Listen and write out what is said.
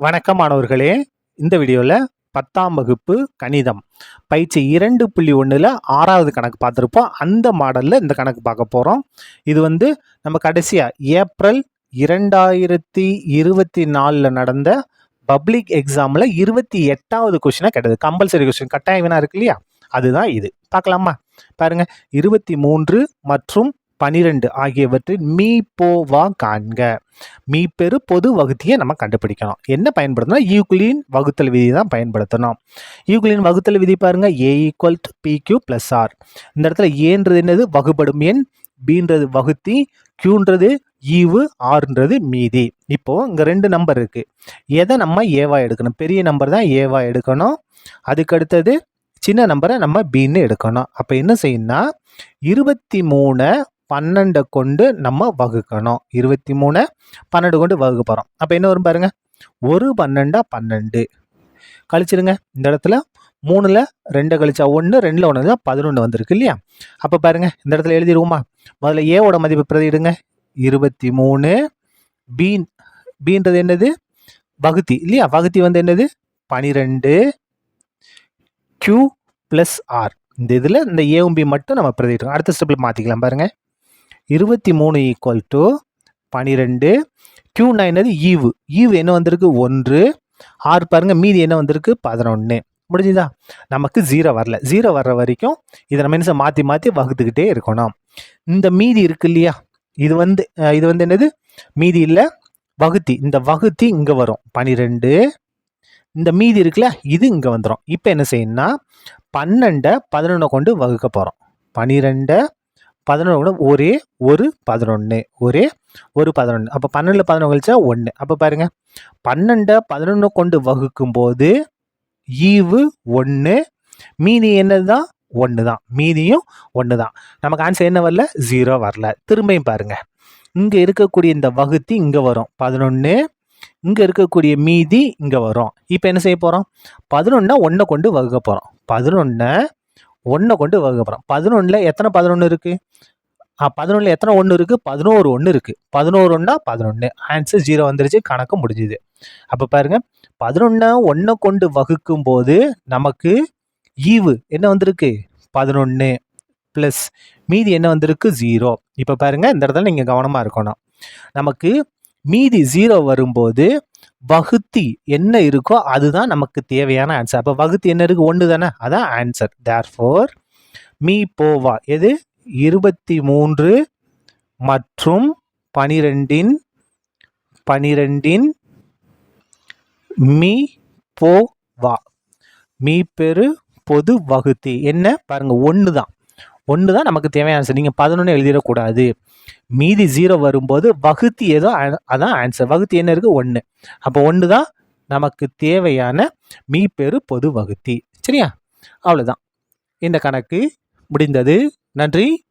வணக்கம் மாணவர்களே இந்த வீடியோவில் பத்தாம் வகுப்பு கணிதம். பயிற்சி இரண்டு புள்ளி ஒன்றில் ஆறாவது கணக்கு பார்த்துருப்போம். அந்த மாடலில் இந்த கணக்கு பார்க்க போகிறோம் இது வந்து நம்ம கடைசியாக ஏப்ரல் இரண்டாயிரத்தி இருபத்தி நாலில் நடந்த பப்ளிக் எக்ஸாமில் இருபத்தி எட்டாவது கொஷினாக கிடையாது கம்பல்சரி கொஷின் கட்டாயம் வேணா இருக்கு இல்லையா? அதுதான் இது. பார்க்கலாமா? பாருங்க. இருபத்தி மூன்று மற்றும் பனிரெண்டு ஆகியவற்றின் மீ போவா காண்க. மீ பெரு பொது வகுத்தியை நம்ம கண்டுபிடிக்கணும். என்ன பயன்படுத்தணும்? யூக்ளின் வகுத்தல் விதி தான் பயன்படுத்தணும். யூக்ளின் வகுத்தல் விதி பாருங்க. A equal to B Q plus R இந்த இடத்துல ஏன்றது என்னது? வகுபடும் எண். பீன்றது வகுத்தி. கியூன்றது ஈவு. ஆறுன்றது மீதி. இப்போ இங்க ரெண்டு நம்பர் இருக்கு. எதை நம்ம ஏவா எடுக்கணும்? பெரிய நம்பர் தான் ஏவா எடுக்கணும். அதுக்கு அடுத்தது சின்ன நம்பரை நம்ம பின்னு எடுக்கணும். அப்போ என்ன செய்யணும்னா இருபத்தி மூணை பன்னெண்டை கொண்டு நம்ம வகுக்கணும். இருபத்தி மூணு பன்னெண்டு கொண்டு வகுக்க போகிறோம் அப்போ என்ன வரும் பாருங்கள் ஒரு பன்னெண்டா பன்னெண்டு. கழிச்சிருங்க. இந்த இடத்துல மூணில் ரெண்டை கழிச்சா ஒன்று ரெண்டில் ஒன்று தான் பதினொன்று வந்திருக்கு இல்லையா? அப்போ பாருங்க இந்த இடத்துல எழுதிடுவோமா முதல்ல ஏவோட மதிப்பு பிரதிடுங்க இருபத்தி மூணு பீன் பீன்றது என்னது? வகுத்தி இல்லையா? வகுத்தி வந்து என்னது? பனிரெண்டு கியூ ப்ளஸ் ஆர் இந்த இதில் இந்த ஏவும் பி மட்டும் நம்ம பிரதிட்டோம் அடுத்த ஸ்டெப்பில் மாற்றிக்கலாம் பாருங்கள் இருபத்தி மூணு ஈக்குவல் டு பனிரெண்டு. கியூ அது ஈவு ஈவு என்ன வந்திருக்கு? ஒன்று. ஆறு பாருங்கள் மீதி என்ன வந்திருக்கு? பதினொன்று முடிஞ்சுதா? நமக்கு ஜீரோ வரல. ஜீரோ வர்ற வரைக்கும் இதை நம்ம என்ன மாற்றி மாற்றி வகுத்துக்கிட்டே இருக்கணும். இந்த மீதி இருக்கு இல்லையா? இது வந்து இது வந்து என்னது? மீதி இல்லை வகுத்தி. இந்த வகுத்தி இங்கே வரும். பனிரெண்டு. இந்த மீதி இருக்குல்ல இது இங்கே வந்துடும் இப்போ என்ன செய்யணும்னா பன்னெண்டை பதினொன்றை கொண்டு வகுக்க போகிறோம் பனிரெண்டை பதினொன்று கூட ஒரே ஒரு பதினொன்று ஒரே ஒரு பதினொன்று அப்போ பன்னெண்டில் பதினொன்று கழிச்சா ஒன்று அப்போ பாருங்கள் பன்னெண்டை பதினொன்று கொண்டு வகுக்கும் போது ஈவு ஒன்று மீதி என்னது தான் ஒன்று தான் மீதியும் ஒன்று தான் நமக்கு ஆன்சர் என்ன வரல? ஜீரோ வரல. திரும்பியும் பாருங்க. இங்கே இருக்கக்கூடிய இந்த வகுத்தி இங்கே வரும். பதினொன்று இங்கே இருக்கக்கூடிய மீதி இங்கே வரும். இப்போ என்ன செய்ய போகிறோம் பதினொன்னா ஒன்றை கொண்டு வகுக்க போகிறோம் பதினொன்று ஒன்றை கொண்டு வகுக்க போகிறோம் பதினொன்றில் எத்தனை பதினொன்று இருக்குது ஆ பதினொன்றில் எத்தனை ஒன்று இருக்குது பதினோரு ஒன்று இருக்குது பதினோரு ஒன்றா பதினொன்று ஆன்சர் ஜீரோ வந்துருச்சு கணக்கு முடிஞ்சுது. அப்போ பாருங்கள் பதினொன்றை ஒன்றை கொண்டு வகுக்கும் போது நமக்கு ஈவு என்ன வந்திருக்கு? பதினொன்று ப்ளஸ் மீதி என்ன வந்திருக்கு? ஜீரோ இப்போ பாருங்கள் இந்த இடத்துல நீங்கள் கவனமாக இருக்கணும். நமக்கு மீதி ஜீரோ வரும்போது வகுத்தி என்ன இருக்கோ அதுதான் நமக்கு தேவையான ஆன்சர் அப்போ வகுத்தி என்ன இருக்கு? ஒன்று தானே? அதான் ஆன்சர் தேர் ஃபோர் மீ போவா எது? இருபத்தி மூன்று மற்றும் பனிரெண்டின் பனிரெண்டின் மீ போ வா. மீ பெரு பொது வகுத்தி. என்ன? பாருங்க ஒன்று தான் ஒன்று தான் நமக்கு தேவையான ஆன்சர் நீங்கள் பதினொன்று எழுதிடக்கூடாது. மீதி ஜீரோ வரும்போது வகுத்தி ஏதோ அதான் ஆன்சர் வகுத்தி என்ன இருக்குது ஒன்று அப்போ ஒன்று தான் நமக்கு தேவையான மீப்பெரு பொது வகுத்தி. சரியா? அவ்வளோதான் இந்த கணக்கு முடிந்தது. நன்றி.